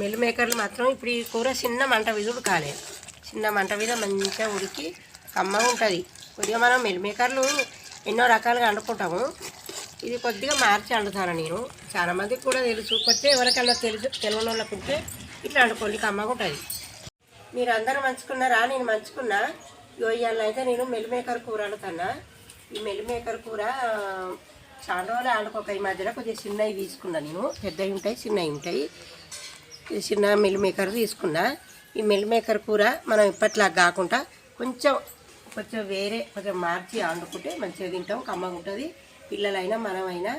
Mill మేకర్లు మాత్రం ఇప్పుడు ఈ కూర చిన్న మంట మీద ఉడకాలి చిన్న మంట మీద మంచిగా ఉడికి కమ్మగా ఉంటుంది. కొద్దిగా మనం మిల్ మేకర్లు ఎన్నో రకాలుగా వండుకుంటాము ఇది కొద్దిగా మార్చి వండుతాను నేను. చాలా మందికి కూడా తెలుసు. కొత్త ఎవరికైనా తెలుసు తెలియని వాళ్ళకు ఉంటే ఇట్లా వండుకోండి కమ్మగా ఉంటుంది. మీరు అందరూ మంచుకున్నారా? నేను మంచుకున్నా. ఇగో ఇవాళ అయితే నేను మెలిమేకర్ కూర వండుతున్నా ఈ మెలిమేకర్ కూర చాలా రోజులు ఆడుకోక ఈ మధ్యన కొద్దిగా చిన్నవి తీసుకున్నా నేను. పెద్దవి ఉంటాయి చిన్నవి ఉంటాయి. చిన్న చిన్న మెలిమేకర్ తీసుకున్నా. ఈ మెలిమేకర్ కూర మనం ఇప్పట్లా కాకుండా కొంచెం కొంచెం వేరే కొంచెం మార్చి వండుకుంటే మంచిగా తింటాం కమ్మగా ఉంటుంది. పిల్లలైనా మనమైనా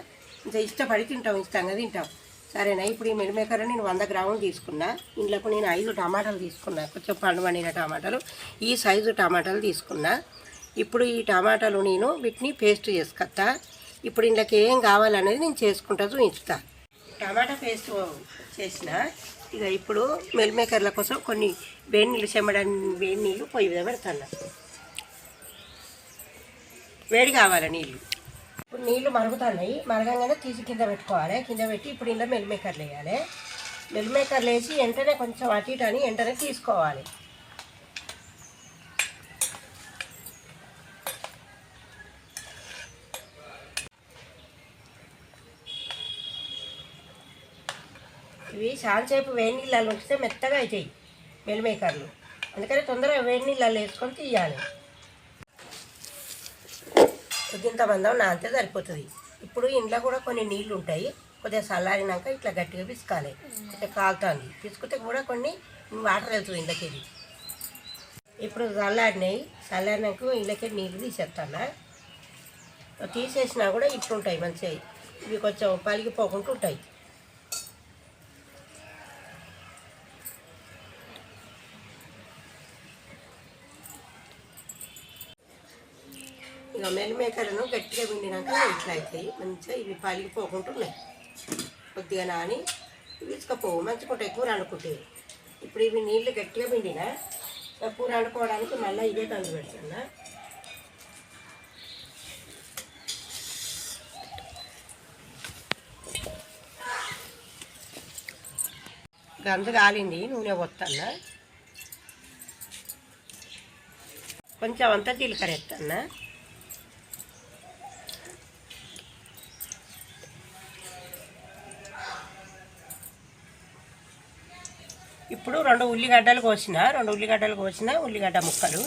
కొంచెం ఇష్టపడి తింటాం ఇష్టంగా తింటాం. సరేనా? ఇప్పుడు ఈ మెలిమేకర్ నేను వంద గ్రాములు తీసుకున్నా. ఇంట్లోకి నేను ఐదు టమాటాలు తీసుకున్నా. కొంచెం పండు పండిన టమాటాలు. ఈ సైజు టమాటాలు తీసుకున్నా. ఇప్పుడు ఈ టమాటాలు నేను వీటిని పేస్ట్ చేసుకొస్తా ఇప్పుడు ఇంట్లోకి ఏం కావాలనేది నేను చేసుకుంటా చూపిస్తా. టమాటా పేస్ట్ చేసిన. ఇక ఇప్పుడు మెల్మేకర్ల కోసం కొన్ని వేడి నీళ్ళు చెమ్మడానికి వేడి నీళ్ళు పొయ్యి మీద పెడతాను. వేడి కావాలి నీళ్ళు? ఇప్పుడు నీళ్ళు మరుగుతున్నాయి. మరగంగానే తీసి కింద పెట్టుకోవాలి. కింద పెట్టి ఇప్పుడు ఇంట్లో మెల్మేకర్లు వేయాలి. మెల్మేకర్లు వేసి వెంటనే కొంచెం అటు ఇటు అని వెంటనే తీసుకోవాలి. ఇవి చాలాసేపు వేడి నీళ్ళలో ఉంచితే మెత్తగా అవుతాయి మెల్మేకర్లు. అందుకని తొందరగా వేడి నీళ్ళలో వేసుకొని తీయాలి. ఇంత మందం నాంతే సరిపోతుంది. ఇప్పుడు ఇంట్లో కూడా కొన్ని నీళ్ళు ఉంటాయి. కొద్దిగా చల్లారినాక ఇట్లా గట్టిగా పిసుకాలి. కొద్దిగా కాలుతుంది. పిసుకుతే కూడా కొన్ని వాటర్ వెళ్తుంది ఇంట్లోకి ఇప్పుడు చల్లారినాయి. చల్లారినాక ఇంట్లోకి నీళ్ళు తీసేస్తాను? తీసేసినా కూడా ఇట్లుంటాయి మంచిగా. ఇవి కొంచెం పలిగిపోకుండా ఉంటాయి. ఇక మెల్మేకలను గట్టిగా పిండినాక ఇట్లా అవుతాయి మంచిగా ఇవి పలిగిపోకుండా ఉన్నాయి కొద్దిగా నాని ఇవి ఇసుకపోవు మంచుకుంటాయి కూర అనుకుంటాయి ఇప్పుడు ఇవి నీళ్ళు గట్టిగా పిండినా కూర వండుకోవడానికి మళ్ళీ ఇదే కందు పెడుతున్నా గంజు కాలింది. నూనె పోతున్నా కొంచెం అంతా జీలకర్ర ఎత్తన్నా ఇప్పుడు రెండు ఉల్లిగడ్డలు కోసిన రెండు ఉల్లిగడ్డలు కోసిన ఉల్లిగడ్డ ముక్కలు.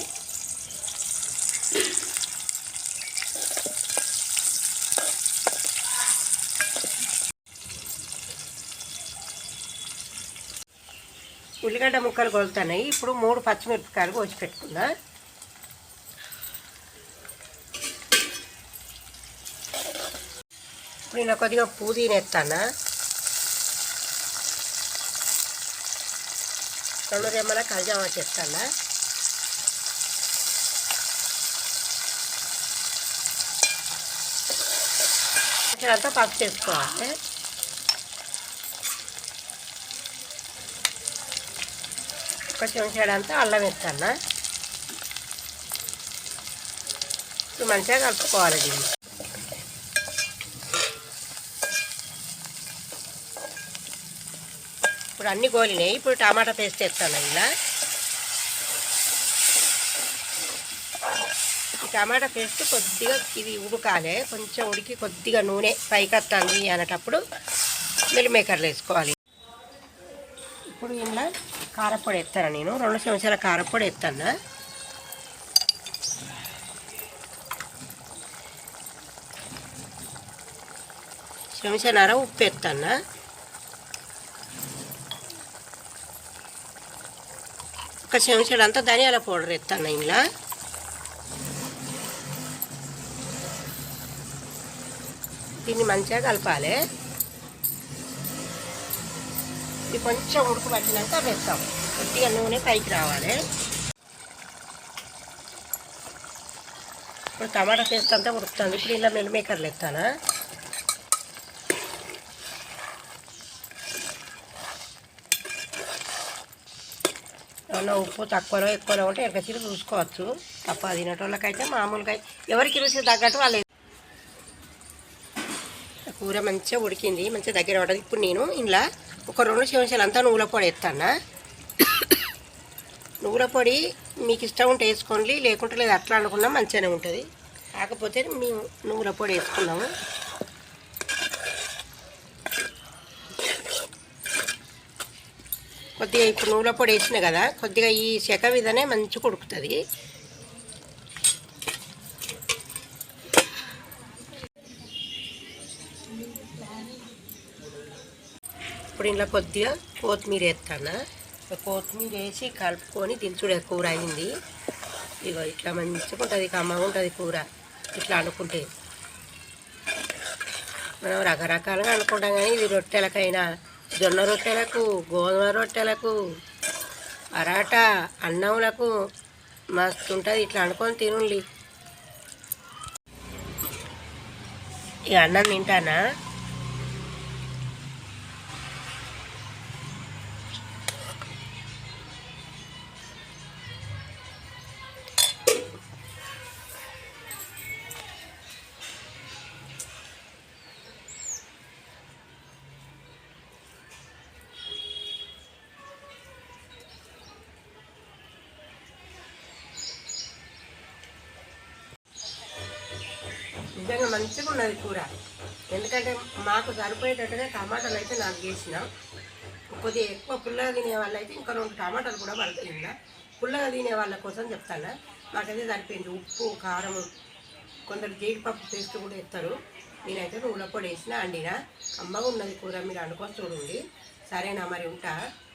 ఉల్లిగడ్డ ముక్కలు కొలుతున్నాయి. ఇప్పుడు మూడు పచ్చిమిరపకాయలు కోసి పెట్టుకున్నా. ఇప్పుడు నేను కొద్దిగా పుదీనా రెండు రెమ్మల కల్జామా చేస్తానా అంతా పప్పు చేసుకోవాలి. ఒక చెంచాడంతా అల్లం ఎత్తానా మంచిగా కలుపుకోవాలి దీన్ని. ఇప్పుడు అన్ని గోలినాయి. ఇప్పుడు టమాటా పేస్ట్ వేస్తాను ఇలా. ఈ టమాటా పేస్ట్ కొద్దిగా ఇది ఉడకాలి. కొంచెం ఉడికి కొద్దిగా నూనె పైకి అనేటప్పుడు మిల్లిమేకర్లు వేసుకోవాలి. ఇప్పుడు ఇలా కారపొడి ఎత్తాను నేను. రెండు చెంచాల కారపొడి ఎత్తాను చెంచానర ఉప్పు ఎత్తాను ఒక చెంచాడంతా ధనియాల పౌడర్ ఎత్తాను ఇంట్లో దీన్ని మంచిగా కలపాలి. ఇది కొంచెం ఉడుకు పట్టినాక వేస్తాం కొద్దిగా నూనె పైకి రావాలి. ఇప్పుడు టమాటా చేస్తా అంతా ఉడుకుతుంది. ఇప్పుడు ఇలా మిల్మేకర్లు ఎత్తానా? ఏమన్నా ఉప్పు తక్కువనో ఎక్కువనో ఉంటే ఎక్కచిరి చూసుకోవచ్చు. తప్ప తినేటోళ్ళకైతే మామూలుగా ఎవరికి రుచి తగ్గట్టు వాళ్ళు కూర మంచిగా ఉడికింది మంచిగా దగ్గర ఉంటుంది ఇప్పుడు నేను ఇలా ఒక రెండు చెంచాలు అంతా నువ్వుల పొడి ఎత్తానా నువ్వుల పొడి మీకు ఇష్టం ఉంటే వేసుకోండి లేకుంటే లేదు అట్లా అనుకున్నా మంచిగానే ఉంటుంది. కాకపోతే మేము నువ్వుల పొడి వేసుకున్నాము. కొద్దిగా ఇప్పుడు నువ్వుల పొడి వేసిన కదా కొద్దిగా ఈ శక విధనే మంచిగా ఉడుకుతుంది. ఇప్పుడు ఇంట్లో కొద్దిగా కొత్తిమీర వేస్తాను? కొత్తిమీర వేసి కలుపుకొని దించుడే కూర అయింది. ఇగో ఇట్లా మంచిగా ఉంటుంది కమ్మగా ఉంటుంది కూర. ఇట్లా అనుకుంటే. మనం రకరకాలుగా అనుకుంటాం కానీ ఇది రొట్టెలకైనా జొన్న రొట్టెలకు గోధుమ రొట్టెలకు పరాటా అన్నంలకు మస్తు ఉంటుంది ఇట్లా అనుకొని తినుండి ఇక అన్నం తింటానా? నిజంగా మంచిగా ఉన్నది కూర. ఎందుకంటే మాకు సరిపోయేటట్టుగా టమాటాలు అయితే నాకు చేసిన. కొద్దిగా ఎక్కువ పుల్లగా తినే వాళ్ళు అయితే ఇంకా రెండు టమాటాలు కూడా పడతాయి ఇంకా పుల్లగా తినే వాళ్ళ కోసం చెప్తాను? మాకైతే సరిపోయింది. ఉప్పు కారం కొందరు జీడిపప్పు పేస్ట్ కూడా ఇస్తారు నేనైతే నువ్వుల పొడి వేసిన అండినా అమ్మగా ఉన్నది కూర మీరు అనుకొని చూడండి. సరేనా మరి ఉంటా?